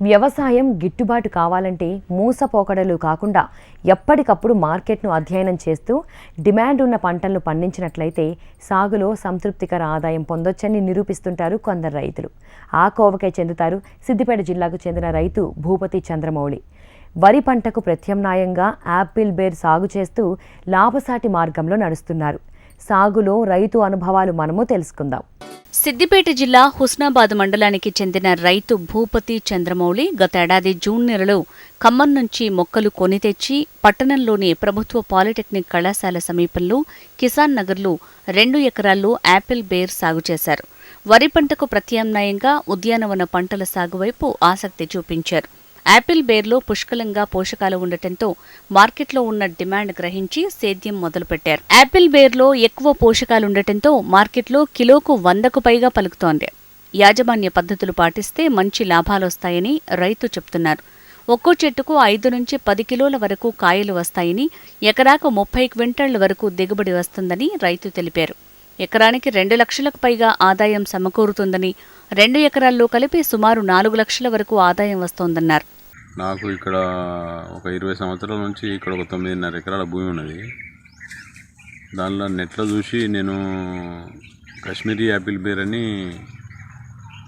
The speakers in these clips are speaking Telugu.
వ్యవసాయం గిట్టుబాటు కావాలంటే మూసపోకడలు కాకుండా ఎప్పటికప్పుడు మార్కెట్ను అధ్యయనం చేస్తూ డిమాండ్ ఉన్న పంటలను పండించినట్లయితే సాగులో సంతృప్తికర ఆదాయం పొందొచ్చని నిరూపిస్తుంటారు కొందరు రైతులు. ఆ కోవకే చెందుతారు సిద్దిపేట జిల్లాకు చెందిన రైతు భూపతి చంద్రమౌళి. వరి పంటకు ప్రత్యామ్నాయంగా యాపిల్ బేర్ సాగు చేస్తూ లాభసాటి మార్గంలో నడుస్తున్నారు. సాగులో రైతు అనుభవాలు మనము తెలుసుకుందాం. సిద్దిపేట జిల్లా హుస్నాబాద్ మండలానికి చెందిన రైతు భూపతి చంద్రమౌళి గతేడాది జూన్ నెలలో ఖమ్మం నుంచి మొక్కలు కొని తెచ్చి పట్టణంలోని ప్రభుత్వ పాలిటెక్నిక్ కళాశాల సమీపంలో కిసాన్ నగర్లో రెండు ఎకరాల్లో యాపిల్ బేర్ సాగు చేశారు. వరి పంటకు ప్రత్యామ్నాయంగా ఉద్యానవన పంటల సాగు వైపు ఆసక్తి చూపించారు. యాపిల్ బేర్లో పుష్కలంగా పోషకాలు ఉండటంతో మార్కెట్లో ఉన్న డిమాండ్ గ్రహించి సేద్యం మొదలుపెట్టారు. యాపిల్ బేర్లో ఎక్కువ పోషకాలుండటంతో మార్కెట్లో కిలోకు వందకు పైగా పలుకుతోంది. యాజమాన్య పద్ధతులు పాటిస్తే మంచి లాభాలొస్తాయని రైతు చెప్తున్నారు. ఒక్కో చెట్టుకు ఐదు నుంచి పది కిలోల వరకు కాయలు వస్తాయని ఎకరాకు ముప్పై క్వింటళ్ళ వరకు దిగుబడి వస్తుందని రైతు తెలిపారు. ఎకరానికి రెండు లక్షలకు పైగా ఆదాయం సమకూరుతుందని రెండు ఎకరాల్లో కలిపి సుమారు నాలుగు లక్షల వరకు ఆదాయం వస్తోందన్నారు. నాకు ఇక్కడ ఒక ఇరవై సంవత్సరాల నుంచి ఇక్కడ ఒక తొమ్మిదిన్నర ఎకరాల భూమి ఉన్నది. దానిలో నెట్లో చూసి నేను కాశ్మీరీ యాపిల్ బేర్ అని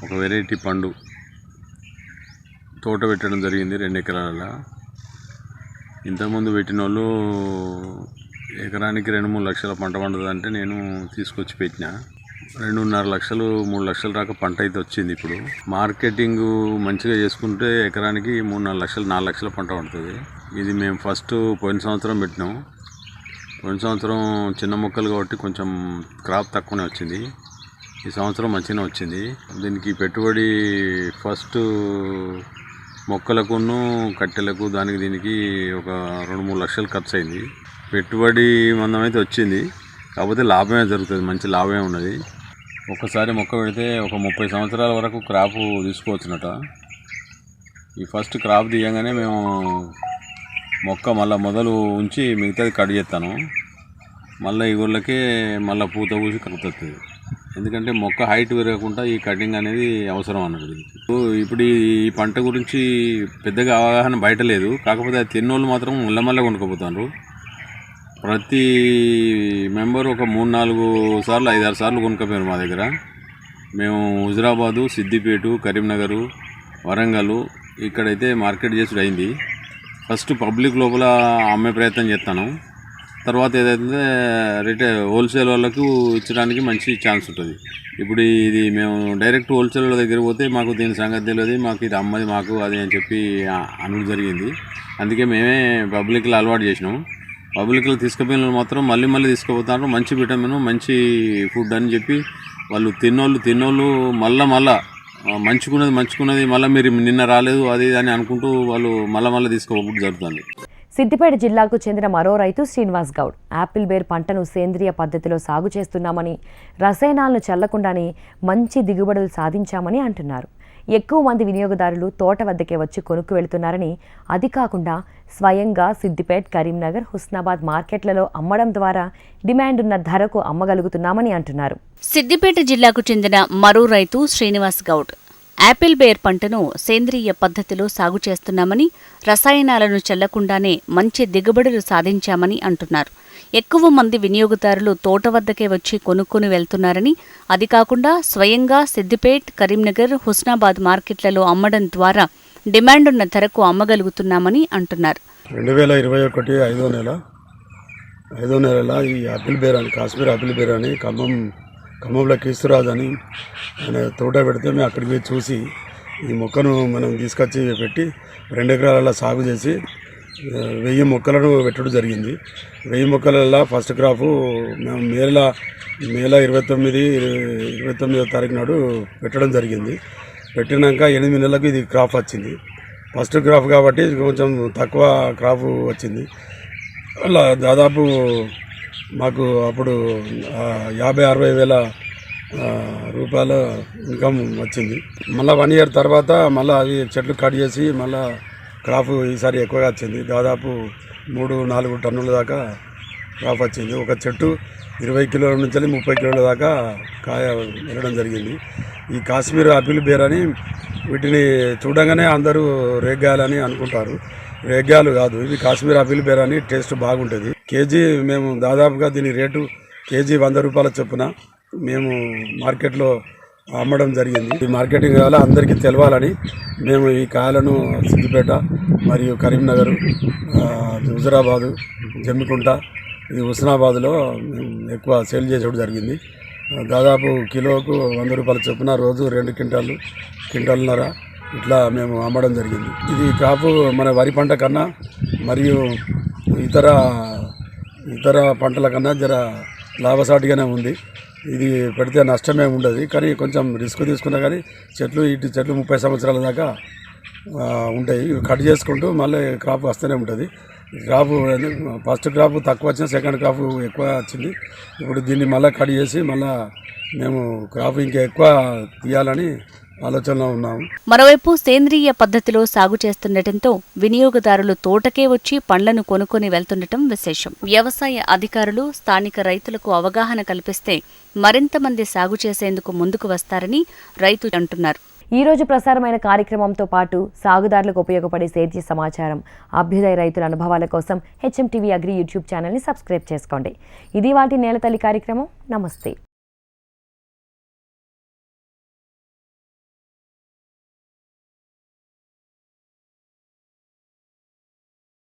ఒక వెరైటీ పండు తోట పెట్టడం జరిగింది రెండు ఎకరాల ఇంతకుముందు పెట్టిన వాళ్ళు ఎకరానికి రెండు మూడు లక్షల పంట పండుతుందంటే నేను తీసుకొచ్చి పెట్టిన. రెండున్నర లక్షలు మూడు లక్షల దాకా పంట అయితే వచ్చింది ఇప్పుడు. మార్కెటింగ్ మంచిగా చేసుకుంటే ఎకరానికి మూడు నాలుగు లక్షలు నాలుగు లక్షల పంట పడుతుంది. ఇది మేము ఫస్ట్ పోయిన సంవత్సరం పెట్టినాం. పోయిన సంవత్సరం చిన్న మొక్కలు కాబట్టి కొంచెం క్రాప్ తక్కువనే వచ్చింది. ఈ సంవత్సరం మంచిగానే వచ్చింది. దీనికి పెట్టుబడి ఫస్ట్ మొక్కలకును కట్టెలకు దానికి దీనికి ఒక రెండు మూడు లక్షలు ఖర్చు అయింది. పెట్టుబడి మందమైతే వచ్చింది. కాకపోతే లాభమే జరుగుతుంది మంచి లాభమే ఉన్నది. ఒకసారి మొక్క పెడితే ఒక ముప్పై సంవత్సరాల వరకు క్రాప్ తీసుకోవచ్చునట. ఈ ఫస్ట్ క్రాప్ తీయగానే మేము మొక్క మళ్ళీ మొదలు ఉంచి మిగతాది కట్ చేస్తాను. మళ్ళీ ఈ ఊళ్ళకే మళ్ళీ పూత పూసి కలుగుతుంది ఎందుకంటే మొక్క హైట్ పెరగకుండా ఈ కటింగ్ అనేది అవసరం అన్నది. ఇప్పుడు ఈ పంట గురించి పెద్దగా అవగాహన బయట లేదు. కాకపోతే అది తిన్నోళ్ళు మాత్రం ఉల్లమల్ల కొనుక్కోపోతున్నారు ప్రతి మెంబర్ ఒక మూడు నాలుగు సార్లు ఐదారు సార్లు కొనుక్కపోయారు మా దగ్గర. మేము హుజరాబాదు సిద్దిపేట కరీంనగర్ వరంగల్ ఇక్కడైతే మార్కెట్ చేసుడు అయింది. ఫస్ట్ పబ్లిక్ లోపల అమ్మే ప్రయత్నం చేస్తాను. తర్వాత ఏదైతే రిటే హోల్సేల్ వాళ్ళకు ఇచ్చడానికి మంచి ఛాన్స్ ఉంటుంది. ఇప్పుడు ఇది మేము డైరెక్ట్ హోల్సేల్ వాళ్ళ దగ్గర పోతే మాకు దీని సంగతి తెలియదు మాకు ఇది అమ్మది మాకు అది అని చెప్పి అనుడు జరిగింది. అందుకే మేమే పబ్లిక్లో అలవాటు చేసినాం. పబ్లిక్లో తీసుకుపోయిన వాళ్ళు మాత్రం మళ్ళీ మళ్ళీ తీసుకుపోతున్నారు మంచి విటమిన్ మంచి ఫుడ్ అని చెప్పి వాళ్ళు తిన్నోళ్ళు తిన్నోళ్ళు మళ్ళా మళ్ళా మంచుకున్నది మంచుకున్నది మళ్ళీ మీరు నిన్న రాలేదు అది ఇది అని అనుకుంటూ వాళ్ళు మళ్ళీ మళ్ళీ తీసుకోవడం జరుగుతుంది. సిద్దిపేట జిల్లాకు చెందిన మరో రైతు శ్రీనివాస్ గౌడ్. యాపిల్ బేర్ పంటను సేంద్రియ పద్ధతిలో సాగు చేస్తున్నామని రసాయనాలను చల్లకుండానే మంచి దిగుబడులు సాధించామని అంటున్నారు. ఎక్కువ మంది వినియోగదారులు తోట వద్దకే వచ్చి కొనుక్కు వెళుతున్నారని అది కాకుండా స్వయంగా సిద్దిపేట్ కరీంనగర్ హుస్నాబాద్ మార్కెట్లలో అమ్మడం ద్వారా డిమాండ్ ఉన్న ధరకు అమ్మగలుగుతున్నామని అంటున్నారు. సిద్దిపేట జిల్లాకు చెందిన మరో రైతు శ్రీనివాస్ గౌడ్. యాపిల్ బేర్ పంటను సేంద్రియ పద్ధతిలో సాగు చేస్తున్నామని రసాయనాలను చల్లకుండానే మంచి దిగుబడులు సాధించామని అంటున్నారు. ఎక్కువ మంది వినియోగదారులు తోట వద్దకే వచ్చి కొనుక్కొని వెళ్తున్నారని అది కాకుండా స్వయంగా సిద్దిపేట్ కరీంనగర్ హుస్నాబాద్ మార్కెట్లలో అమ్మడం ద్వారా డిమాండ్ ఉన్న ధరకు అమ్మగలుగుతున్నామని అంటున్నారు. రెండు వేల ఇరవై ఒకటి ఐదో నెల ఐదో నెలల ఈ ఆపిల్ బేర్ అని కాశ్మీర్ ఆపిల్ బేర్ అని ఖమ్మం ఖమ్మంలో కీస్తురాజు అని ఆయన తోట పెడితే మేము అక్కడికి పోయి చూసి ఈ మొక్కను మనం తీసుకొచ్చి పెట్టి రెండు ఎకరాలలో సాగు చేసి వెయ్యి మొక్కలను పెట్టడం జరిగింది. వెయ్యి మొక్కలలో ఫస్ట్ క్రాప్ మేము మేల మేల ఇరవై తొమ్మిది ఇరవై తొమ్మిదో తారీఖు నాడు పెట్టడం జరిగింది. పెట్టినాక ఎనిమిది నెలలకు ఇది క్రాప్ వచ్చింది. ఫస్ట్ క్రాప్ కాబట్టి కొంచెం తక్కువ క్రాప్ వచ్చింది. అలా దాదాపు మాకు అప్పుడు యాభై అరవై వేల రూపాయల ఇన్కమ్ వచ్చింది. మళ్ళీ వన్ ఇయర్ తర్వాత మళ్ళీ అవి చెట్లు కట్ చేసి మళ్ళీ క్రాప్ ఈసారి ఎక్కువగా వచ్చింది. దాదాపు మూడు నాలుగు టన్నుల దాకా క్రాప్ వచ్చింది. ఒక చెట్టు ఇరవై కిలోల నుంచి ముప్పై కిలోల దాకా కాయ వెళ్ళడం జరిగింది. ఈ కాశ్మీర్ ఆపిల్ బేర్ అని వీటిని చూడంగానే అందరూ రేగ్గాయాలని అనుకుంటారు. రేగ్గాయలు కాదు ఇది కాశ్మీర్ ఆపిల్ బేర్ అని టేస్ట్ బాగుంటుంది. కేజీ మేము దాదాపుగా దీని రేటు కేజీ వంద రూపాయల చొప్పున మేము మార్కెట్లో అమ్మడం జరిగింది. ఈ మార్కెటింగ్ వల్ల అందరికీ తెలవాలని మేము ఈ కాయలను సిద్దిపేట మరియు కరీంనగర్ హుజరాబాదు జమ్మికుంట ఇది హుస్నాబాద్లో మేము ఎక్కువ సేల్ చేసేది జరిగింది. దాదాపు కిలోకు వంద రూపాయల చొప్పున రోజు రెండు క్వింటాలు క్వింటాలున్నర ఇట్లా మేము అమ్మడం జరిగింది. ఇది కాపు మన వరి పంట కన్నా మరియు ఇతర ఇతర పంటల కన్నా జర లాభసాటిగానే ఉంది. ఇది పెడితే నష్టమే ఉండదు. కానీ కొంచెం రిస్క్ తీసుకున్నా కానీ చెట్లు ఇటు చెట్లు ముప్పై సంవత్సరాల దాకా ఉంటాయి. కట్ చేసుకుంటూ మళ్ళీ క్రాప్ వస్తూనే ఉంటుంది. క్రాప్ ఫస్ట్ క్రాప్ తక్కువ వచ్చిన సెకండ్ క్రాప్ ఎక్కువ వచ్చింది. ఇప్పుడు దీన్ని మళ్ళీ కట్ చేసి మళ్ళీ మేము క్రాప్ ఇంకా ఎక్కువ తీయాలని ఆలోచనలో ఉన్నాము మరోవైపు సేంద్రియ పద్ధతిలో సాగు చేస్తుండటంతో వినియోగదారులు తోటకే వచ్చి పండ్లను కొనుక్కొని వెళ్తుండటం విశేషం. వ్యవసాయ అధికారులు స్థానిక రైతులకు అవగాహన కల్పిస్తే మరింత మంది సాగు చేసేందుకు ముందుకు వస్తారని రైతు అంటున్నారు. ఈ రోజు ప్రసారమైన కార్యక్రమంతో పాటు సాగుదారులకు ఉపయోగపడే సేద్య సమాచారం అభ్యుదయ రైతుల అనుభవాల కోసం హెచ్ఎం టీవీ అగ్రి యూట్యూబ్ ఛానల్ని సబ్స్క్రైబ్ చేసుకోండి. ఇది వాటి నేలతల్లి కార్యక్రమం. నమస్తే.